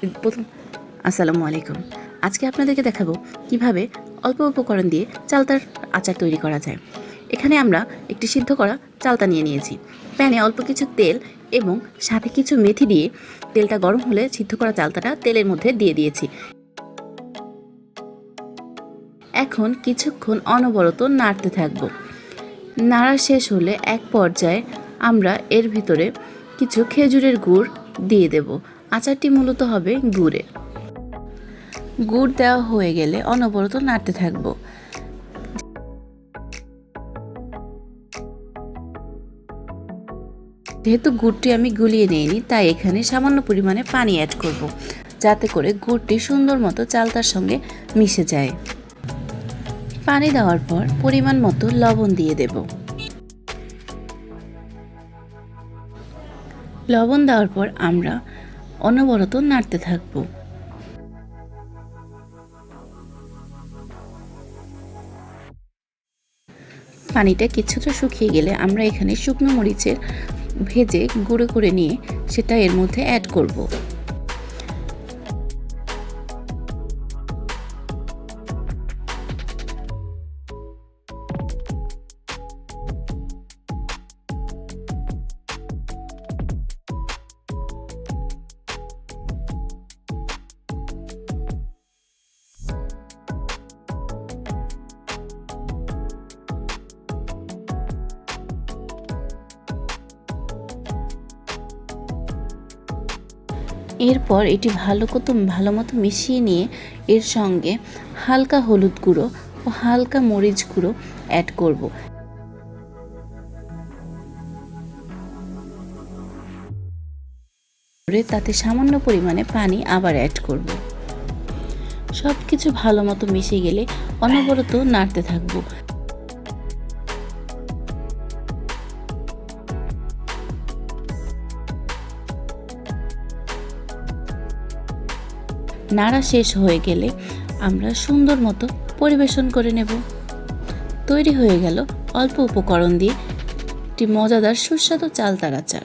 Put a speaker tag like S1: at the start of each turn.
S1: প্রথম, আসসালামু আলাইকুম। আজকে আপনাদেরকে দেখাবো কীভাবে অল্প উপকরণ দিয়ে চালতার আচার তৈরি করা যায়। এখানে আমরা একটি সিদ্ধ করা চালতা নিয়ে নিয়েছি। প্যানে অল্প কিছু তেল এবং সাথে কিছু মেথি দিয়ে তেলটা গরম হলে সিদ্ধ করা চালতাটা তেলের মধ্যে দিয়ে দিয়েছি। এখন কিছুক্ষণ অনবরত নাড়তে থাকব। নাড়া শেষ হলে এক পর্যায়ে আমরা এর ভিতরে কিছু খেজুরের গুড় দিয়ে দেব। আচারটি মূলত হবে গুড়ে গুড় দেওয়া হয়ে গেলে অনবরত নাড়তে থাকব। যেহেতু গুড়টি আমি গুলিয়ে নিইনি, তাই এখানে সামান্য পরিমাণে পানি অ্যাড করব, যাতে করে গুড়টি সুন্দর মতো চালতার সঙ্গে মিশে যায়। পানি দেওয়ার পর পরিমাণ মতো লবণ দিয়ে দেব। লবণ দেওয়ার পর আমরা অনবরত নাড়তে থাকব। পানিটা কিছুটা শুকিয়ে গেলে আমরা এখানে শুকনো মরিচের ভেজে গুঁড়ো করে নিয়ে সেটা এর মধ্যে অ্যাড করব। এরপর এটি ভালো মতো ভালো মতো মিশিয়ে নিয়ে এর সঙ্গে হালকা হলুদ গুঁড়ো ও হালকা মরিচ গুঁড়ো অ্যাড করব। করে তাতে সামান্য পরিমাণে পানি আবার অ্যাড করব। সব কিছু ভালো মতো মিশে গেলে অনবরত নাড়তে থাকব। নাড়া শেষ হয়ে গেলে আমরা সুন্দর মতো পরিবেশন করে নেব। তৈরি হয়ে গেল অল্প উপকরণ দিয়ে একটি মজাদার সুস্বাদু চালতার আচার